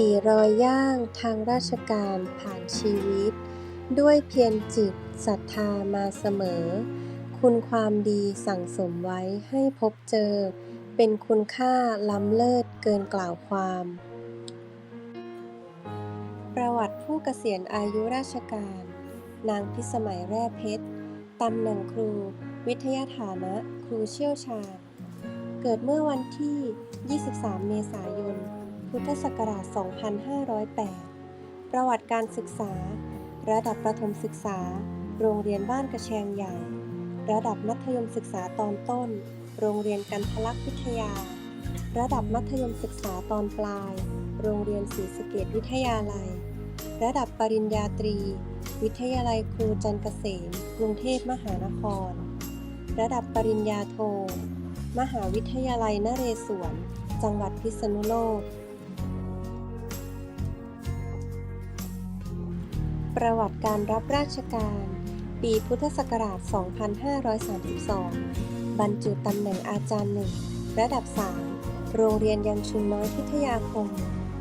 ี่รอยย่างทางราชการผ่านชีวิต ด้วยเพียรจิตศรัทธามาเสมอ คุณความดีสั่งสมไว้ให้พบเจอ เป็นคุณค่าล้ำเลิศเกินกล่าวความ ประวัติผู้เกษียณอายุราชการ นางพิสมัยแร่เพชรตำแหน่งครู วิทยาฐานะ ครูเชี่ยวชาญ เกิดเมื่อวันที่ 23 เมษายน พุทธศักราช 2508 ประวัติการศึกษา ระดับประถมศึกษา โรงเรียนบ้านกระแชงใหญ่ ระดับมัธยมศึกษาตอนต้น โรงเรียนกันทลักษ์วิทยา ระดับมัธยมศึกษาตอนปลาย โรงเรียนศรีสเกดวิทยาลัย ระดับปริญญาตรี วิทยาลัยครูจันเกษมกรุงเทพมหานคร ระดับปริญญาโทมหาวิทยาลัยนเรศวร จังหวัดพิษณุโลก ประวัติการรับราชการ ปีพุทธศักราช 2532 บรรจุตำแหน่งอาจารย์หนึ่ง ระดับ 3 โรงเรียนยังชุมน้อยพิทยาคม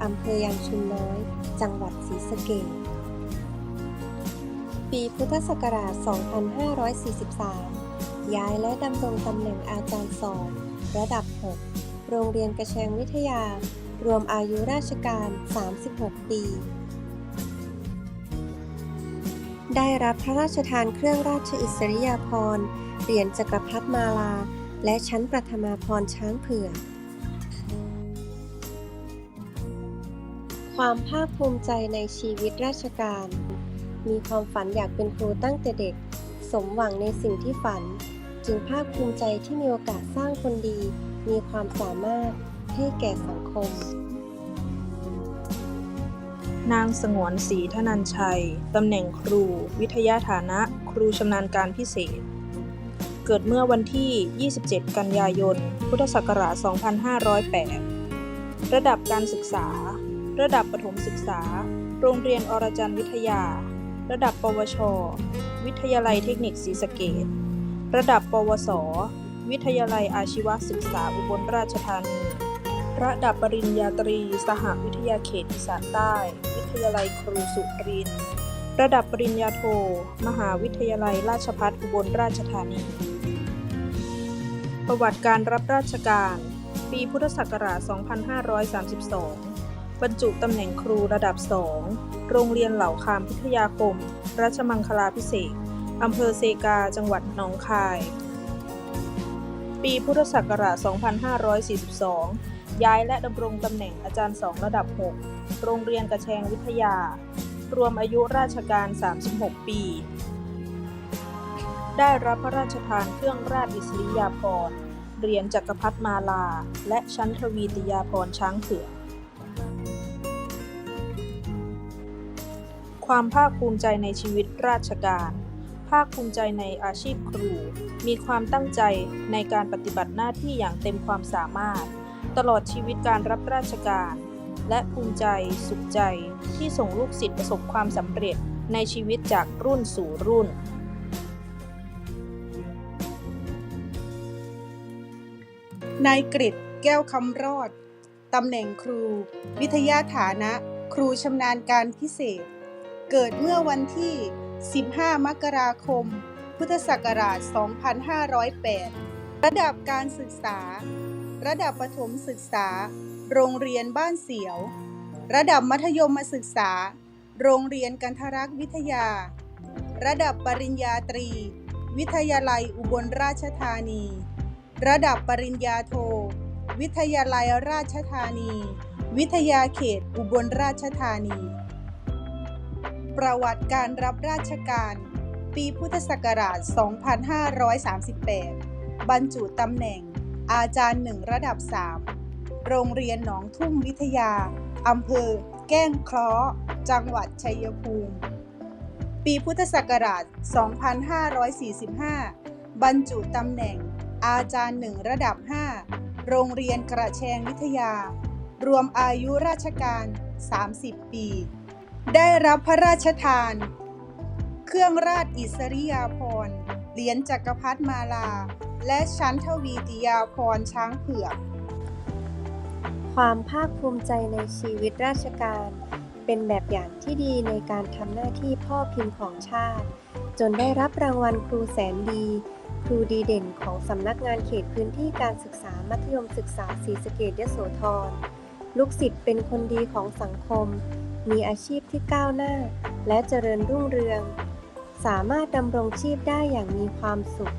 อำเภอยังชุมน้อย จังหวัดศรีสะเกษปีพุทธศักราช 2543 ย้ายและดำรงตำแหน่งอาจารย์สอนระดับ 6 โรงเรียนกระแชงวิทยา รวมอายุราชการ 36 ปี ได้รับพระราชทานเครื่องราชอิสริยาภรณ์เหรียญจักรพรรดิมาลา และชั้นประธมาพรช้างเผือก ความภาคภูมิใจในชีวิตราชการ มีความฝันอยากเป็นครูตั้งแต่เด็ก สมหวังในสิ่งที่ฝัน จึงภาคภูมิใจที่มีโอกาสสร้างคนดี มีความสามารถให้แก่สังคม นางสงวนศรีธนัญชัย ตำแหน่งครู วิทยาฐานะ ครูชำนาญการพิเศษ เกิดเมื่อวันที่ 27 กันยายน พุทธศักราช 2508 ระดับการศึกษา ระดับประถมศึกษา โรงเรียนอรจันวิทยา ระดับ ปวช วิทยาลัยเทคนิคศรีสะเกษระดับ ปวส วิทยาลัยอาชีวศึกษาอุบลราชธานี ระดับปริญญาตรี สหวิทยาเขตอีสานใต้ วิทยาลัยครูสุรินทร์ระดับปริญญาโท มหาวิทยาลัยราชภัฏอุบลราชธานี ประวัติการรับราชการ ปีพุทธศักราช 2532 บรรจุตำแหน่งครูระดับ 2 โรงเรียนเหล่าคามพิทยาคม ราชมังคลาพิเศษอำเภอเซกา จังหวัดหนองคาย ปีพุทธศักราช 2542 ย้ายและดำรงตำแหน่งอาจารย์สองระดับ 6 โรงเรียนกระแชงวิทยา รวมอายุราชการ 36 ปี ได้รับพระราชทานเครื่องราชอิสริยาภรณ์เหรียญจักรพรรดิมาลา และชั้นทวีติยาภรณ์ช้างเผือกความภาคภูมิใจในชีวิตราชการ ภาคภูมิใจในอาชีพครู มีความตั้งใจในการปฏิบัติหน้าที่อย่างเต็มความสามารถ ตลอดชีวิตการรับราชการ และภูมิใจสุขใจที่ส่งลูกศิษย์ประสบความสำเร็จในชีวิตจากรุ่นสู่รุ่น นายกฤษแก้วคำรอด ตำแหน่งครู วิทยาฐานะ ครูชำนาญการพิเศษ เกิดเมื่อวันที่ 15 มกราคม พุทธศักราช 2508 ระดับการศึกษา ระดับประถมศึกษา โรงเรียนบ้านเสียว ระดับมัธยมศึกษา โรงเรียนกันทรักษ์วิทยา ระดับปริญญาตรี วิทยาลัยอุบลราชธานี ระดับปริญญาโท วิทยาลัยราชธานี วิทยาเขตอุบลราชธานี ประวัติการรับราชการ ปีพุทธศักราช 2538 บรรจุตำแหน่ง อาจารย์หนึ่งระดับ 3 โรงเรียนหนองทุ่มวิทยา อำเภอ แก้งเคราะห์จังหวัดชัยภูมิ ปีพุทธศักราช 2545 บรรจุตำแหน่ง อาจารย์หนึ่งระดับ 5 โรงเรียนกระแชงวิทยา รวมอายุราชการ 30 ปี ได้รับพระราชทาน เครื่องราชอิสริยาภรณ์เหรียญจักรพรรดิมาลา และชั้นทวีติยาภรช้างเผือก ความภาคภูมิใจในชีวิตราชการ เป็นแบบอย่างที่ดีในการทำหน้าที่พ่อพิมพ์ของชาติ จนได้รับรางวัลครูแสนดี ครูดีเด่นของสำนักงานเขตพื้นที่การศึกษามัธยมศึกษาศรีสะเกษยโสธร ลูกศิษย์เป็นคนดีของสังคม มีอาชีพที่ก้าวหน้า และเจริญรุ่งเรือง สามารถดำรงชีพได้อย่างมีความสุข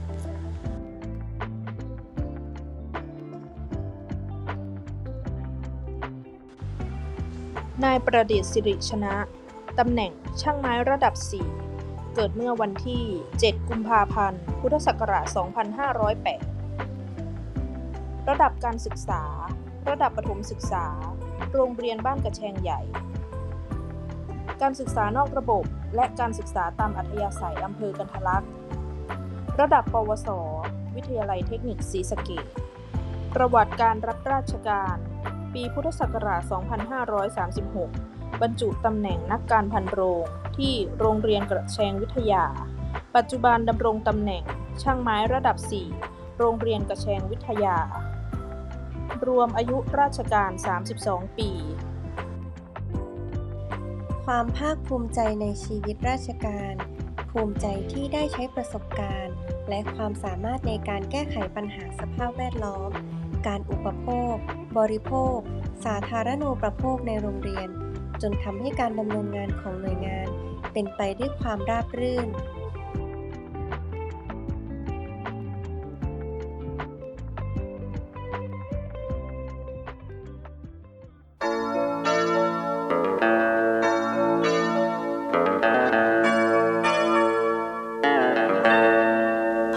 นายประดิษฐ์สิริชนะ ตำแหน่งช่างไม้ระดับ 4 เกิดเมื่อวันที่ 7 กุมภาพันธ์ พุทธศักราช 2508 ระดับการศึกษา ระดับประถมศึกษา โรงเรียนบ้านกระแชงใหญ่ การศึกษานอกระบบ และการศึกษาตามอัธยาศัยอำเภอกันทะลักษ์ ระดับปวส วิทยาลัยเทคนิคศรีสะเกษประวัติการรับราชการ ปีพุทธศักราช 2536 บรรจุตำแหน่งนักการพันโรง ที่โรงเรียนกระแชงวิทยา ปัจจุบันดำรงตำแหน่งช่างไม้ระดับ 4 โรงเรียนกระแชงวิทยา รวมอายุราชการ 32 ปี ความภาคภูมิใจในชีวิตราชการภูมิใจที่ได้ใช้ประสบการณ์ และความสามารถในการแก้ไขปัญหาสภาพแวดล้อม การอุปโภค บริโภค สาธารณูปโภคในโรงเรียน จนทำให้การดำเนินงานของหน่วยงานเป็นไปด้วยความราบรื่น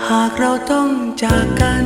หากเราต้องจากกัน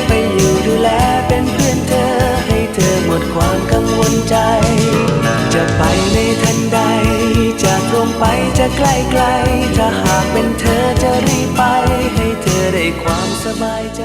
งไปจะใกล้ไกล ถ้าหากเป็นเธอจะรีบไป ให้เธอได้ความสบายใจ